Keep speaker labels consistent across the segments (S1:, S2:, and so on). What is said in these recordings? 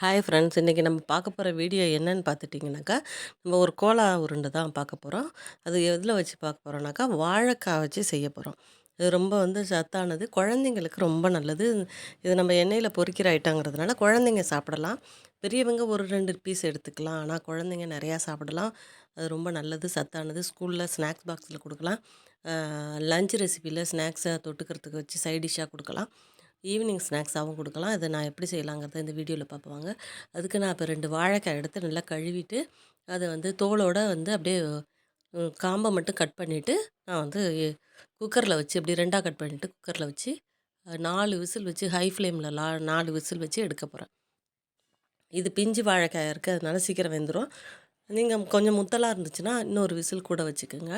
S1: Hi friends இன்றைக்கி நம்ம பார்க்க போகிற வீடியோ என்னன்னு பார்த்துட்டிங்கனாக்கா நம்ம ஒரு கோலா உருண்டை தான் பார்க்க போகிறோம் அது எதில் வச்சு பார்க்க போகிறோம்னாக்கா வாழைக்காய் வச்சு செய்ய போகிறோம் இது ரொம்ப வந்து சத்தானது குழந்தைங்களுக்கு ரொம்ப நல்லது. இது நம்ம எண்ணெயில் பொறிக்கிற ஐட்டங்கிறதுனால குழந்தைங்க சாப்பிடலாம். பெரியவங்க ஒரு ரெண்டு பீஸ் எடுத்துக்கலாம். ஆனால் குழந்தைங்க நிறையா சாப்பிடலாம். அது ரொம்ப நல்லது சத்தானது. ஸ்கூலில் ஸ்நாக்ஸ் பாக்ஸில் கொடுக்கலாம். லஞ்ச் ரெசிப்பியில் ஸ்நாக்ஸை தொட்டுக்கிறதுக்கு வச்சு சைடிஷ்ஷாக கொடுக்கலாம். ஈவினிங் ஸ்நாக்ஸாகவும் கொடுக்கலாம். இதை நான் எப்படி செய்யலாங்கிறத இந்த வீடியோவில் பார்ப்பாங்க அதுக்கு நான் இப்போ ரெண்டு வாழைக்காய் எடுத்து நல்லா கழுவிட்டு அதை வந்து தோலோடு வந்து அப்படியே காம்பை மட்டும் கட் பண்ணிவிட்டு நான் வந்து குக்கரில் வச்சு அப்படி ரெண்டாக கட் பண்ணிவிட்டு குக்கரில் வச்சு நாலு விசில் வச்சு ஹை ஃப்ளேமில் லா நாலு விசில் வச்சு எடுக்க போகிறேன் இது பிஞ்சு வாழைக்காய் இருக்குது அதனால சீக்கிரம் வெந்துடும் நீங்கள் கொஞ்சம் முத்தலாக இருந்துச்சுன்னா இன்னொரு விசில் கூட வச்சுக்கோங்க.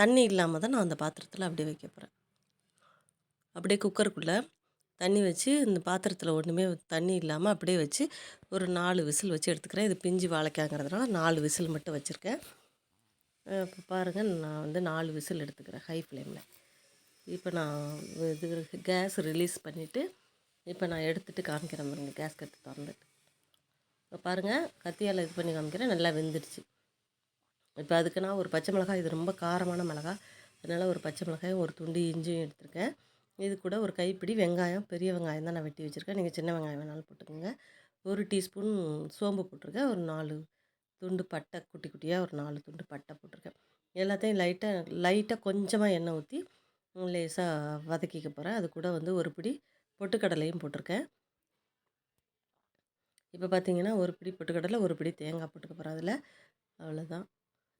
S1: தண்ணி இல்லாமல் தான் நான் அந்த பாத்திரத்தில் அப்படியே வைக்க போகிறேன் அப்படியே குக்கருக்குள்ளே தண்ணி வச்சு இந்த பாத்திரத்தில் ஒன்றுமே தண்ணி இல்லாமல் அப்படியே வச்சு ஒரு நாலு விசில் வச்சு எடுத்துக்கிறேன். இது பிஞ்சு வாழைக்காங்கிறதுனால நாலு விசில் மட்டும் வச்சுருக்கேன். இப்போ பாருங்கள் நான் வந்து நாலு விசில் எடுத்துக்கிறேன் ஹை ஃப்ளேமில் இப்போ நான் இது கேஸ் ரிலீஸ் பண்ணிவிட்டு இப்போ நான் எடுத்துகிட்டு காமிக்கிறேன் பாருங்கள் கேஸ் கற்று திறந்துட்டு இப்போ பாருங்கள் கத்தியால் இது பண்ணி காமிக்கிறேன் நல்லா வெந்துடுச்சு. இப்போ அதுக்கு நான் ஒரு பச்சை மிளகாய் இது ரொம்ப காரமான மிளகாய். அதனால் ஒரு பச்சை மிளகாயும் ஒரு துண்டு இஞ்சியும் எடுத்துருக்கேன். இது கூட ஒரு கைப்பிடி வெங்காயம் பெரிய வெங்காயம் தான் நான் வெட்டி வச்சுருக்கேன். நீங்கள் சின்ன வெங்காயம் வேணாலும் போட்டுக்கோங்க. ஒரு டீஸ்பூன் சோம்பு போட்டிருக்கேன். ஒரு நாலு துண்டு பட்டை குட்டி குட்டியாக ஒரு நாலு துண்டு பட்டை போட்டிருக்கேன். எல்லாத்தையும் லைட்டாக லைட்டாக கொஞ்சமாக எண்ணெய் ஊற்றி லேசாக வதக்கிக்க போகிறேன் அது கூட வந்து ஒரு பிடி பொட்டுக்கடலையும் போட்டிருக்கேன். இப்போ பார்த்தீங்கன்னா ஒரு பிடி பொட்டுக்கடலை ஒரு பிடி தேங்காய் போட்டுக்க போகிறேன் அதில். அவ்வளோதான்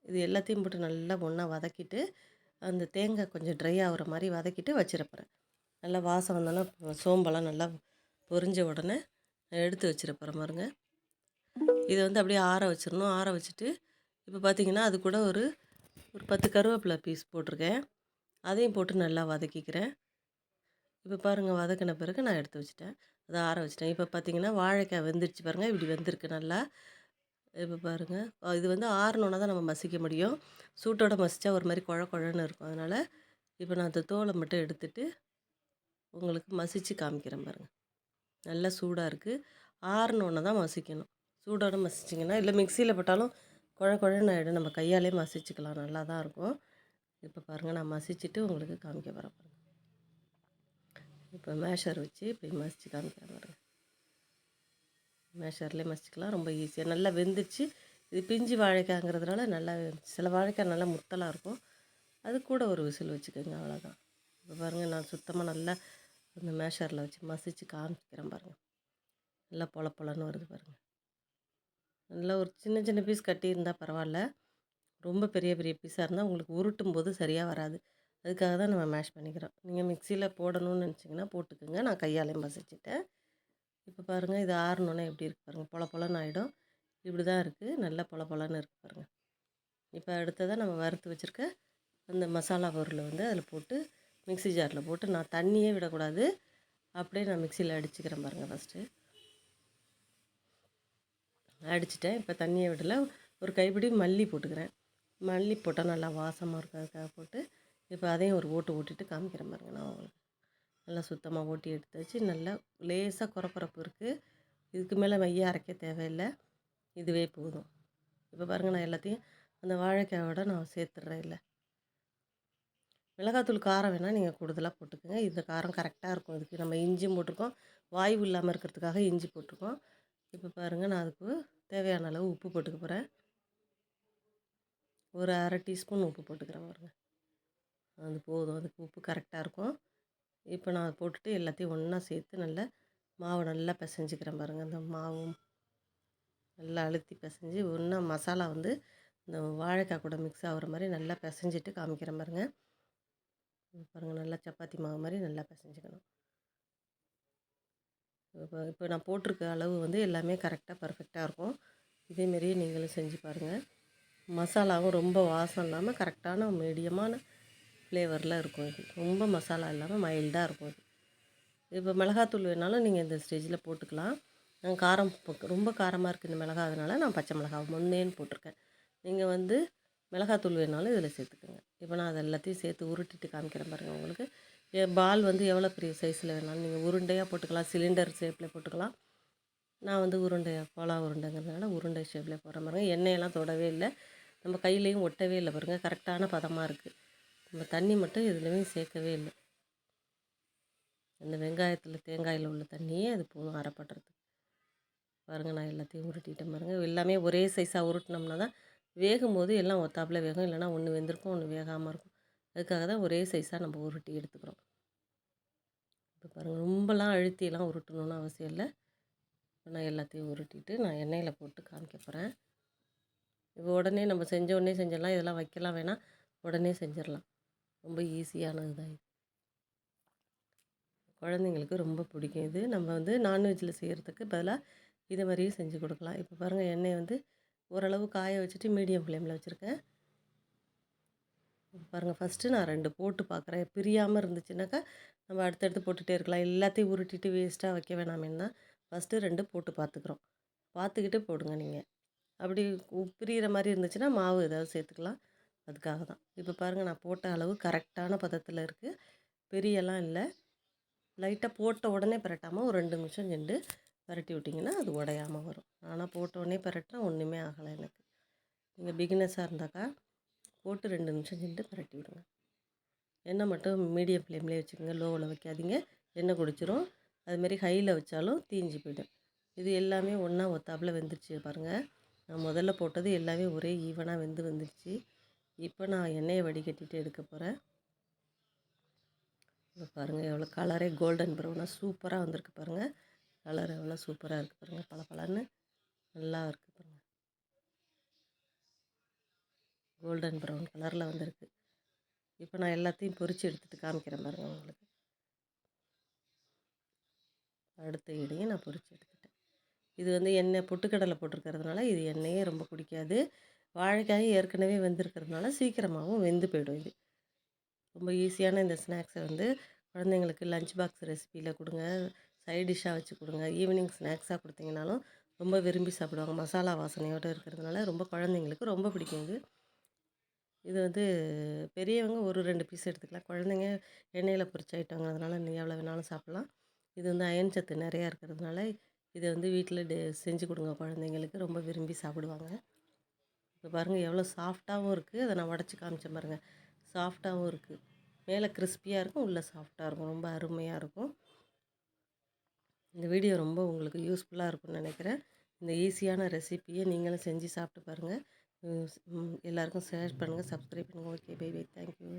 S1: இது எல்லாத்தையும் போட்டு நல்லா ஒன்றா வதக்கிட்டு அந்த தேங்காய் கொஞ்சம் ட்ரை ஆகிற மாதிரி வதக்கிட்டு வச்சிருப்பேன் நல்லா வாசம் வந்தோன்னா சோம்பெல்லாம் நல்லா பொரிஞ்ச உடனே எடுத்து வச்சிருப்பேன் பாருங்க. இதை வந்து அப்படியே ஆற வச்சிடணும் ஆற வச்சுட்டு இப்போ பார்த்திங்கன்னா அது கூட ஒரு ஒரு பத்து கருவேப்பிலை பீஸ் போட்டிருக்கேன். அதையும் போட்டு நல்லா வதக்கிக்கிறேன். இப்போ பாருங்கள் வதக்கின பிறகு நான் எடுத்து வச்சுட்டேன். அதை ஆற வச்சிட்டேன். இப்போ பார்த்தீங்கன்னா வாழைக்காய் வெந்துருச்சு பாருங்கள் இப்படி வெந்திருக்கு நல்லா. இப்போ பாருங்கள் இது வந்து ஆறணுன்னா தான் நம்ம மசிக்க முடியும். சூட்டோட மசித்தா ஒரு மாதிரி குழ குழன்னு இருக்கும். அதனால் இப்போ நான் அந்த தோலை மட்டும் எடுத்துகிட்டு உங்களுக்கு மசித்து காமிக்கிறேன் பாருங்கள் நல்லா சூடாக இருக்குது ஆறினோன்னு தான் மசிக்கணும். சூடோடு மசிச்சிங்கன்னா இல்லை மிக்சியில் போட்டாலும் குழ குழன்னு ஆகிடும் நம்ம கையாலே மசிச்சுக்கலாம். நல்லா தான் இருக்கும். இப்போ பாருங்கள் நான் மசிச்சுட்டு உங்களுக்கு காமிக்க வரேன் பாருங்கள் இப்போ மேஷர் வச்சு இப்படி மசித்து காமிக்கிறேன் பாருங்கள் மேஷர்லேயே மசிச்சுக்கலாம். ரொம்ப ஈஸியாக நல்லா வெந்துச்சு. இது பிஞ்சு வாழைக்காய்ங்கிறதுனால நல்லா சில வாழைக்காய் நல்லா முத்தலாக இருக்கும். அது கூட ஒரு விசில் வச்சுக்கோங்க அவ்வளோதான் இப்போ பாருங்கள் நான் சுத்தமாக நல்லா அந்த மேஷரில் வச்சு மசித்து காமிக்கிறேன் பாருங்கள் நல்லா பொல பொலன்னு வருது பாருங்கள் நல்லா ஒரு சின்ன சின்ன பீஸ் கட்டியிருந்தால் பரவாயில்ல. ரொம்ப பெரிய பெரிய பீஸாக இருந்தால் உங்களுக்கு உருட்டும் போது சரியாக வராது. அதுக்காக தான் நம்ம மேஷ் பண்ணிக்கிறோம். நீங்கள் மிக்சியில் போடணும்னு நினச்சிங்கன்னா போட்டுக்கோங்க. நான் கையாலையும் மசிச்சிட்டேன். இப்போ பாருங்கள் இது ஆறணுன்னா எப்படி இருக்குது பாருங்கள் பொல பொலன்னு ஆகிடும் இப்படி தான் இருக்குது நல்லா பொல பொலன்னு இருக்குது பாருங்கள் இப்போ அடுத்ததாக நம்ம வறுத்து வச்சுருக்க அந்த மசாலா பொருளை வந்து அதில் போட்டு மிக்சி ஜாரில் போட்டு நான் தண்ணியே விடக்கூடாது. அப்படியே நான் மிக்சியில் அடிச்சுக்கிறேன் பாருங்கள் ஃபஸ்ட்டு அடிச்சிட்டேன். இப்போ தண்ணியை விடலை. ஒரு கைப்பிடி மல்லி போட்டுக்கிறேன். மல்லி போட்டால் நல்லா வாசமாக இருக்கும். அதுக்காக போட்டு இப்போ அதையும் ஒரு ஓட்டு ஓட்டிட்டு காமிக்கிறேன் பாருங்கள் நான் உங்களுக்கு. நல்லா சுத்தமாக ஓட்டி எடுத்து வச்சு நல்லா லேசாக குறப்பரப்பு இருக்குது இதுக்கு மேலே மைய அரைக்க தேவையில்லை. இதுவே போதும். இப்போ பாருங்கள் நான் எல்லாத்தையும் அந்த வாழைக்காயோட நான் சேர்த்துட்றேன் இல்லை மிளகாத்தூள் காரம் வேணால் நீங்கள் கூடுதலாக போட்டுக்கோங்க. இந்த காரம் கரெக்டாக இருக்கும். இதுக்கு நம்ம இஞ்சியும் போட்டிருக்கோம். வாய்வு இல்லாமல் இருக்கிறதுக்காக இஞ்சி போட்டிருக்கோம். இப்போ பாருங்கள் நான் அதுக்கு தேவையான அளவு உப்பு போட்டுக்க போகிறேன் ஒரு அரை டீஸ்பூன் உப்பு போட்டுக்கிறேன் பாருங்கள் அது போதும். அதுக்கு உப்பு கரெக்டாக இருக்கும். இப்போ நான் போட்டுட்டு எல்லாத்தையும் ஒன்றா சேர்த்து நல்லா மாவு நல்லா பிசைஞ்சிக்கிறேன் பாருங்கள் அந்த மாவும் நல்லா அழுத்தி பிசைஞ்சு ஒன்றா மசாலா வந்து இந்த வாழைக்காய் கூட மிக்ஸ் ஆகிற மாதிரி நல்லா பிசைஞ்சிட்டு காமிக்கிறேன் பாருங்கள் பாருங்கள் நல்லா சப்பாத்தி மாவு மாதிரி நல்லா பிசைஞ்சிக்கணும். இப்போ இப்போ நான் போட்டிருக்க அளவு வந்து எல்லாமே கரெக்டாக பர்ஃபெக்டாக இருக்கும். இதேமாரி நீங்களும் செஞ்சு பாருங்கள் மசாலாவும் ரொம்ப வாசம் இல்லாமல் கரெக்டான மீடியமான ஃப்ளேவரில் இருக்கும் இது. ரொம்ப மசாலா இல்லாமல் மைல்டாக இருக்கும் இது. இப்போ மிளகாத்தூள் வேணாலும் நீங்கள் இந்த ஸ்டேஜில் போட்டுக்கலாம். நான் காரம் ரொம்ப காரமாக இருக்குது இந்த மிளகா அதனால் நான் பச்சை மிளகா முன்னேன்னு போட்டிருக்கேன். நீங்கள் வந்து மிளகாத்தூள் வேணாலும் இதில் சேர்த்துக்கோங்க. இப்போ நான் அதை எல்லாத்தையும் சேர்த்து உருட்டிட்டு காமிக்கிறேன் பாருங்கள் உங்களுக்கு. பால் வந்து எவ்வளோ பெரிய சைஸில் வேணாலும் நீங்கள் உருண்டையாக போட்டுக்கலாம் சிலிண்டர் ஷேப்பில் போட்டுக்கலாம். நான் வந்து உருண்டை கோலா உருண்டைங்கிறதுனால உருண்டை ஷேப்பில் போடுற பாருங்கள் எண்ணெயெல்லாம் தொடவே இல்லை. நம்ம கையிலையும் ஒட்டவே இல்லை பாருங்கள் கரெக்டான பதமாக இருக்குது. நம்ம தண்ணி மட்டும் இதுலேயும் சேர்க்கவே இல்லை. அந்த வெங்காயத்தில் தேங்காயில் உள்ள தண்ணியே அது போதும் அரைப்படுறதுக்கு பாருங்கள் நான் எல்லாத்தையும் உருட்டிட்டேன் பாருங்கள் எல்லாமே ஒரே சைஸாக உருட்டினோம்னா தான் வேகும் போது எல்லாம் ஒத்தாப்பில் வேகும். இல்லைனா ஒன்று வெந்திருக்கும் ஒன்று வேகாமல் இருக்கும். அதுக்காக தான் ஒரே சைஸாக நம்ம உருட்டி எடுத்துக்கிறோம். இப்போ பாருங்கள் ரொம்பலாம் அழுத்தியெல்லாம் உருட்டணும்னு அவசியம் இல்லை. இப்போ நான் எல்லாத்தையும் உருட்டிட்டு நான் எண்ணெயில் போட்டு காமிக்க போகிறேன் இப்போ உடனே நம்ம செஞ்ச உடனே செஞ்சிடலாம். இதெல்லாம் வைக்கலாம் வேணால் உடனே செஞ்சிடலாம். ரொம்ப ஈஸியானது தான் இது. குழந்தைங்களுக்கு ரொம்ப பிடிக்கும் இது. நம்ம வந்து நான்வெஜ்ஜில் செய்கிறதுக்கு பதிலாக இதை மாதிரியும் செஞ்சு கொடுக்கலாம். இப்போ பாருங்கள் எண்ணெய் வந்து ஓரளவு காய வச்சுட்டு மீடியம் ஃப்ளேமில் வச்சுருக்கேன். பாருங்கள் ஃபஸ்ட்டு நான் ரெண்டு போட்டு பார்க்குறேன் பிரியாமல் இருந்துச்சுனாக்கா நம்ம அடுத்தடுத்து போட்டுகிட்டே இருக்கலாம். எல்லாத்தையும் உருட்டிட்டு வேஸ்ட்டாக வைக்க வேணாமேன்னு தான் ஃபஸ்ட்டு ரெண்டு போட்டு பார்த்துக்குறோம் பார்த்துக்கிட்டு போடுங்க நீங்கள் அப்படி பிரிகிற மாதிரி இருந்துச்சுன்னா மாவு ஏதாவது சேர்த்துக்கலாம். அதுக்காக தான். இப்போ பாருங்கள் நான் போட்ட அளவு கரெக்டான பதத்தில் இருக்குது பெரியலாம் இல்லை. லைட்டாக போட்ட உடனே பரட்டாமல் ஒரு ரெண்டு நிமிஷம் சென்று பரட்டி விட்டிங்கன்னா அது உடையாமல் வரும். ஆனால் போட்டோடனே பரட்டினா ஒன்றுமே ஆகலை எனக்கு. நீங்கள் பிகினஸாக இருந்தாக்கா போட்டு ரெண்டு நிமிஷம் சென்று பரட்டி விடுங்க. எண்ணெய் மட்டும் மீடியம் ஃப்ளேம்லேயே வச்சுக்கோங்க. லோவில் வைக்காதீங்க. எண்ணெய் குடிச்சிரும். அதுமாரி ஹையில் வச்சாலும் தீஞ்சு போய்டும். இது எல்லாமே ஒன்றா ஒத்தாப்பில் வெந்துருச்சு பாருங்கள் நான் முதல்ல போட்டது எல்லாமே ஒரே ஈவனாக வெந்து வந்துருச்சு. இப்போ நான் எண்ணெயை வடிகட்டிட்டு எடுக்க போகிறேன் இப்போ பாருங்கள் எவ்வளோ கலரே கோல்டன் ப்ரௌனாக சூப்பராக வந்திருக்கு பாருங்கள் கலர் எவ்வளோ சூப்பராக இருக்குது பாருங்கள் பல பலன்னு நல்லா இருக்குது பாருங்கள் கோல்டன் ப்ரௌன் கலரில் வந்திருக்கு. இப்போ நான் எல்லாத்தையும் பொரித்து எடுத்துகிட்டு காமிக்கிறேன் பாருங்கள் உங்களுக்கு. அடுத்த இடையும் நான் பொரித்து எடுத்துக்கிட்டேன். இது வந்து எண்ணெய் பொட்டுக்கடலை போட்டிருக்கிறதுனால இது எண்ணெயே ரொம்ப பிடிக்காது வாழைக்காயும் ஏற்கனவே வெந்திருக்கிறதுனால சீக்கிரமாகவும் வெந்து போயிடும் இது. ரொம்ப ஈஸியான இந்த ஸ்நாக்ஸை வந்து குழந்தைங்களுக்கு லஞ்ச் பாக்ஸ் ரெசிப்பியில் கொடுங்க. சைட் டிஷ்ஷாக வச்சு கொடுங்க. ஈவினிங் ஸ்நாக்ஸாக கொடுத்தீங்கனாலும் ரொம்ப விரும்பி சாப்பிடுவாங்க. மசாலா வாசனையோடு இருக்கிறதுனால ரொம்ப குழந்தைங்களுக்கு ரொம்ப பிடிக்கும் இது. இது வந்து பெரியவங்க ஒரு ரெண்டு பீஸ் எடுத்துக்கலாம். குழந்தைங்க எண்ணெயில் பொரிச்ச ஐட்டங்கிறதுனால நீ எவ்வளோ வேணாலும் சாப்பிட்லாம். இது வந்து அயன் சத்து நிறையா இருக்கிறதுனால இதை வந்து வீட்டில் டே செஞ்சு கொடுங்க. குழந்தைங்களுக்கு ரொம்ப விரும்பி சாப்பிடுவாங்க. இப்போ பாருங்கள் எவ்வளோ சாஃப்டாகவும் இருக்குது அதை நான் உடச்சி காமிச்சேன் பாருங்கள் சாஃப்டாகவும் இருக்குது மேலே கிறிஸ்பியாக இருக்கும் உள்ளே சாஃப்டாக இருக்கும். ரொம்ப அருமையாக இருக்கும். இந்த வீடியோ ரொம்ப உங்களுக்கு யூஸ்ஃபுல்லாக இருக்கும்னு நினைக்கிறேன். இந்த ஈஸியான ரெசிப்பியை நீங்களும் செஞ்சு சாப்பிட்டு பாருங்கள் எல்லாருக்கும் ஷேர் பண்ணுங்கள் சப்ஸ்கிரைப் பண்ணுங்கள் ஓகே பை பை. தேங்க்யூ